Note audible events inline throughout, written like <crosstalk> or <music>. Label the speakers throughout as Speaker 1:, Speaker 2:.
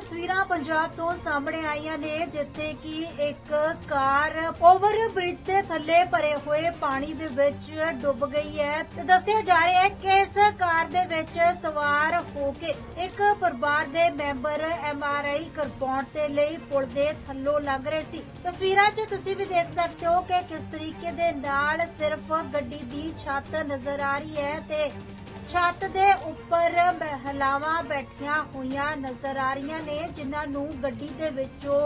Speaker 1: ਤਸਵੀਰਾਂ ਪੰਜਾਬ ਤੋਂ ਸਾਹਮਣੇ ਆਈਆਂ ਨੇ, ਜਿੱਥੇ ਕਿ ਇੱਕ ਕਾਰ ਓਵਰ ਬ੍ਰਿਜ ਦੇ ਥੱਲੇ ਭਰੇ ਹੋਏ ਪਾਣੀ ਦੇ ਵਿੱਚ ਡੁੱਬ ਗਈ ਹੈ ਤੇ ਦੱਸਿਆ ਜਾ ਰਿਹਾ ਹੈ ਕਿ ਇਸ ਕਾਰ ਦੇ ਵਿੱਚ ਸਵਾਰ ਹੋ ਕੇ ਇੱਕ ਪਰਿਵਾਰ ਦੇ ਮੈਂਬਰ ਐਮਆਰਆਈ ਕਰਵਾਉਣ ਦੇ ਲਈ ਪੁਲ ਦੇ ਥੱਲੋਂ ਲੰਘ ਰਹੇ ਸੀ। ਤਸਵੀਰਾਂ 'ਚ ਤੁਸੀਂ ਵੀ ਦੇਖ ਸਕਦੇ ਹੋ ਕਿ ਕਿਸ ਤਰੀਕੇ ਦੇ ਨਾਲ ਸਿਰਫ ਗੱਡੀ ਦੀ ਛੱਤ ਨਜ਼ਰ ਆ ਰਹੀ ਹੈ ਤੇ ਛੱਤ ਦੇ ਉੱਪਰ ਮਹਿਲਾਵਾਂ ਬੈਠੀਆਂ ਹੋਈਆਂ ਨਜ਼ਰ ਆ ਰਹੀਆਂ ਨੇ ਜਿਨ੍ਹਾਂ ਨੂੰ ਗੱਡੀ ਦੇ ਵਿੱਚੋਂ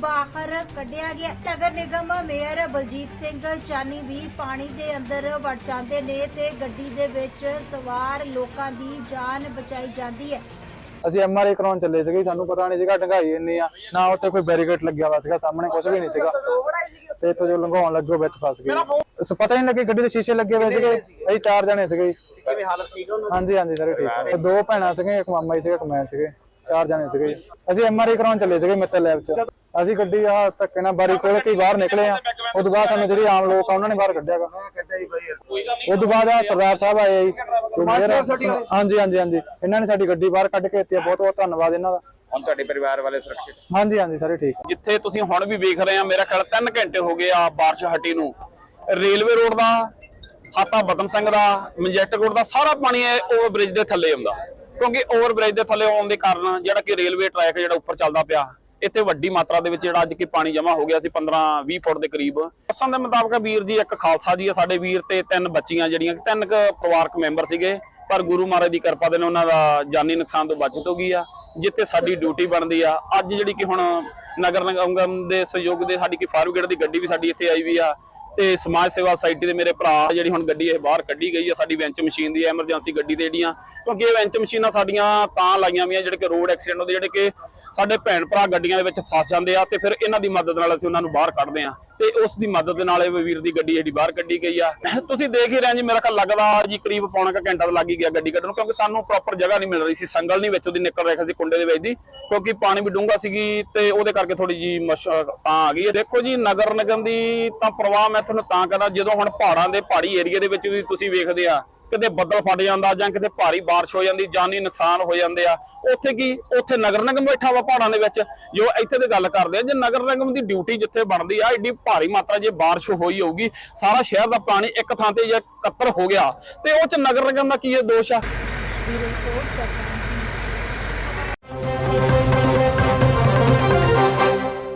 Speaker 1: ਬਾਹਰ ਕੱਢਿਆ ਗਿਆ ਨਗਰ ਨਿਗਮ ਮੇਅਰ ਬਲਜੀਤ ਸਿੰਘ ਚਾਨੀ ਵੀ ਪਾਣੀ ਦੇ ਅੰਦਰ ਵੜ ਜਾਂਦੇ ਨੇ ਤੇ ਗੱਡੀ ਦੇ ਵਿੱਚ ਸਵਾਰ ਲੋਕਾਂ ਦੀ ਜਾਨ ਬਚਾਈ ਜਾਂਦੀ ਹੈ।
Speaker 2: ਅਸੀਂ ਐਮਆਰਆਈ ਕਰਾਉਣ ਚੱਲੇ ਸੀਗੇ ਸਾਨੂੰ ਪਤਾ ਨਹੀਂ ਸੀਗਾ ਢੰਗਾਈ ਇੰਨੀ ਆ। ਨਾ ਉੱਤੇ ਕੋਈ ਬੈਰੀਕੇਡ ਲੱਗਿਆ ਹੋਇਆ ਸੀਗਾ ਸਾਹਮਣੇ ਕੁਝ ਵੀ ਨਹੀਂ ਸੀਗਾ। ਤੇ ਇੱਥੋਂ ਜੋ ਲੰਘਾਉਣ ਲੱਗੋ ਵਿੱਚ ਫਸ ਗਏ। ਪਤਾ ਹੀ ਨਹੀਂ ਲੱਗੇ ਗੱਡੀ ਦੇ ਸ਼ੀਸ਼ੇ ਲੱਗੇ ਹੋਏ ਸੀਗੇ। ਅਸੀਂ ਚਾਰ ਜਣੇ ਸੀਗੇ ਜੀ।
Speaker 3: ਕਿਵੇਂ ਹਾਲਤ ਠੀਕ ਹੈ ਉਹਨਾਂ
Speaker 2: ਹਾਂਜੀ ਹਾਂਜੀ ਸਾਰੇ ਠੀਕ ਦੋ ਭੈਣਾਂ ਸੀਗੇ ਇੱਕ ਮਾਮਾ ਜੀ ਸੀਗਾ ਇੱਕ ਮੈਂ ਸੀਗੇ ਚਾਰ ਜਣੇ ਸੀਗੇ। ਅਸੀਂ ਐਮਆਰਆਈ ਕਰਾਉਣ ਚੱਲੇ ਸੀਗੇ ਮਿੱਤਲ ਲੈਬ 'ਚ। ਅਸੀਂ ਗੱਡੀ ਆ ਧੱਕੇ ਨਾਲ ਬਾਰੀ ਖੋਲ ਕੇ ਬਾਹਰ ਨਿਕਲੇ ਆ। ਉਸ ਤੋਂ ਬਾਅਦ ਸਾਨੂੰ ਜਿਹੜੀ ਆਮ ਲੋਕ ਆ ਉਹਨਾਂ ਨੇ ਬਾਹਰ ਕੱਢਿਆਗਾ
Speaker 3: ਕੱਢਿਆ ਹੀ ਬਾਈ
Speaker 2: ਉਸ ਤੋਂ ਬਾਅਦ ਆ ਸਰਦਾਰ ਸਾਹਿਬ ਆਏ ਜੀ। ਹਾਂਜੀ ਹਾਂਜੀ ਹਾਂਜੀ ਇਹਨਾਂ ਨੇ ਸਾਡੀ ਗੱਡੀ ਬਾਹਰ ਕੱਢ ਕੇ ਦਿੱਤੀ ਆ। ਬਹੁਤ ਬਹੁਤ ਧੰਨਵਾਦ ਇਹਨਾਂ ਦਾ।
Speaker 3: ਹੁਣ ਤੁਹਾਡੇ ਪਰਿਵਾਰ ਵਾਲੇ ਸੁਰੱਖਿਅਤ?
Speaker 2: ਹਾਂਜੀ ਹਾਂਜੀ ਸਾਰੇ ਠੀਕ।
Speaker 4: ਜਿੱਥੇ ਤੁਸੀਂ ਹੁਣ ਵੀ ਵੇਖ ਰਹੇ ਆ ਮੇਰਾ ਖਿਆਲ 3 ਘੰਟੇ ਹੋ ਗਏ ਆ ਬਾਰਿਸ਼ ਹਟੀ ਨੂੰ। ਰੇਲਵੇ ਰੋਡ ਦਾ ਹਾਤਾ ਬਦਨ ਸਿੰਘ ਦਾ ਮਜੈਸਟਿਕ ਰੋਡ ਦਾ ਸਾਰਾ ਪਾਣੀ ਓਵਰ ਬ੍ਰਿਜ ਦੇ ਥੱਲੇ ਆਉਂਦਾ। ਕਿਉਂਕਿ ਓਵਰ ਬ੍ਰਿਜ ਦੇ ਥੱਲੇ ਆਉਣ ਦੇ ਕਾਰਨ ਜਿਹੜਾ ਕਿ ਰੇਲਵੇ ਟਰੈਕ ਜਿਹੜਾ ਉੱਪਰ ਚੱਲਦਾ ਪਿਆ, ਇੱਥੇ ਵੱਡੀ ਮਾਤਰਾ ਦੇ ਵਿੱਚ ਜਿਹੜਾ ਅੱਜ ਕਿ ਪਾਣੀ ਜਮ੍ਹਾਂ ਹੋ ਗਿਆ ਸੀ 15 20 ਫੁੱਟ ਦੇ ਕਰੀਬ। ਦੱਸਣ ਦੇ ਮੁਤਾਬਕ ਵੀਰ ਜੀ, ਇੱਕ ਖਾਲਸਾ ਜੀ ਆ ਸਾਡੇ ਵੀਰ ਤੇ ਤਿੰਨ ਬੱਚੀਆਂ ਜਿਹੜੀਆਂ, ਤਿੰਨ ਕੁ ਪਰਿਵਾਰਕ ਮੈਂਬਰ ਸੀਗੇ। ਪਰ ਗੁਰੂ ਮਹਾਰਾਜ ਦੀ ਕਿਰਪਾ ਦੇ ਨਾਲ ਉਹਨਾਂ ਦਾ ਜਾਨੀ ਨੁਕਸਾਨ ਤੋਂ ਬਚਤ ਹੋ ਗਈ ਆ, ਜਿੱਥੇ ਸਾਡੀ ਡਿਊਟੀ ਬਣਦੀ ਆ। ਅੱਜ ਜਿਹੜੀ ਕਿ ਹੁਣ ਨਗਰ ਨਿਗਮ ਦੇ ਸਹਿਯੋਗ ਦੇ ਸਾਡੀ ਕਿ ਫਾਇਰ ਬ੍ਰਿਗੇਡ ਦੀ ਗੱਡੀ ਵੀ ਸਾਡੀ ਇੱਥੇ ਆਈ ਵੀ ਆ। ਤੇ ਸਮਾਜ ਸੇਵਾ ਸੁਸਾਇਟੀ ਦੇ ਮੇਰੇ ਭਰਾ ਜਿਹੜੀ ਹੁਣ ਗੱਡੀ ਇਹ ਬਾਹਰ ਕੱਢੀ ਗਈ ਹੈ ਸਾਡੀ ਵੈਂਚ ਮਸ਼ੀਨ ਦੀ ਐਮਰਜੈਂਸੀ ਗੱਡੀ ਦੇ ਜਿਹੜੀਆਂ, ਕਿਉਂਕਿ ਇਹ ਵੈਂਚ ਮਸ਼ੀਨਾਂ ਸਾਡੀਆਂ ਤਾਂ ਲਾਈਆਂ ਵੀਆਂ ਜਿਹੜੇ ਕਿ ਰੋਡ ਐਕਸੀਡੈਂਟ ਹੁੰਦੇ, ਜਿਹੜੇ ਕਿ ਸਾਡੇ ਭੈਣ ਭਰਾ ਗੱਡੀਆਂ ਦੇ ਵਿੱਚ ਫਸ ਜਾਂਦੇ ਆ ਤੇ ਫਿਰ ਇਹਨਾਂ ਦੀ ਮਦਦ ਨਾਲ ਅਸੀਂ ਉਹਨਾਂ ਨੂੰ ਬਾਹਰ ਕੱਢਦੇ ਆ। ਤੇ ਉਸ ਦੀ ਮਦਦ ਦੇ ਨਾਲ ਇਹ ਵੀਰ ਦੀ ਗੱਡੀ ਜਿਹੜੀ ਬਾਹਰ ਕੱਢੀ ਗਈ ਆ। <coughs> ਤੁਸੀਂ ਦੇਖ ਹੀ ਰਹੇ ਜੀ, ਮੇਰਾ ਖਿਆਲ ਲੱਗਦਾ ਜੀ ਕਰੀਬ ਪੌਣਾ ਕੁ ਘੰਟਾ ਤਾਂ ਲੱਗ ਹੀ ਗਿਆ ਗੱਡੀ ਕੱਢਣ ਨੂੰ, ਕਿਉਂਕਿ ਸਾਨੂੰ ਪ੍ਰੋਪਰ ਜਗ੍ਹਾ ਨਹੀਂ ਮਿਲ ਰਹੀ ਸੀ। ਸੰਗਲ ਨਹੀਂ ਵਿੱਚ ਉਹਦੀ ਨਿਕਲ ਰਿਹਾ ਸੀ ਕੁੰਡੇ ਦੇ ਵਿੱਚ ਦੀ, ਕਿਉਂਕਿ ਪਾਣੀ ਵੀ ਡੂੰਘਾ ਸੀਗੀ ਤੇ ਉਹਦੇ ਕਰਕੇ ਥੋੜੀ ਜੀ ਮਸ਼ ਤਾਂ ਆ ਗਈ ਹੈ। ਦੇਖੋ ਜੀ, ਨਗਰ ਨਿਗਮ ਦੀ ਤਾਂ ਪ੍ਰਵਾਹ ਮੈਂ ਤੁਹਾਨੂੰ ਤਾਂ ਕਹਿੰਦਾ, ਜਦੋਂ ਹੁਣ ਪਹਾੜਾਂ ਦੇ ਪਹਾੜੀ ਏਰੀਆ ਦੇ ਵਿੱਚ ਵੀ ਤੁਸੀਂ ਵੇਖਦੇ ਆ ਕਿਤੇ ਬੱਦਲ ਫਟ ਜਾਂਦਾ ਜਾਂ ਕਿਤੇ ਭਾਰੀ ਬਾਰਿਸ਼ ਹੋ ਜਾਂਦੀ, ਜਾਨੀ ਨੁਕਸਾਨ ਹੋ ਜਾਂਦੇ ਆ। ਉੱਥੇ ਕੀ? ਉੱਥੇ ਨਗਰ ਨਿਗਮ ਬੈਠਾ ਵਾ ਪਹਾੜਾਂ ਦੇ ਵਿੱਚ। ਜੋ ਇੱਥੇ ਤੇ ਗੱਲ ਕਰਦੇ ਆ, ਜੇ ਨਗਰ ਨਿਗਮ ਦੀ ਡਿਊਟੀ ਜਿੱਥੇ ਬਣਦੀ ਆ ਏਡੀ ਭਾਰੀ ਮਾਤਰਾ ਜੇ ਬਾਰਿਸ਼ ਹੋਈ ਹੋਊਗੀ, ਸਾਰਾ ਸ਼ਹਿਰ ਦਾ ਪਾਣੀ ਇੱਕ ਥਾਂ ਤੇ ਜੇ ਇਕੱਤਰ ਹੋ ਗਿਆ, ਤੇ ਉਹ ਚ ਨਗਰ ਨਿਗਮ ਦਾ ਕੀ ਇਹ ਦੋਸ਼ ਆ?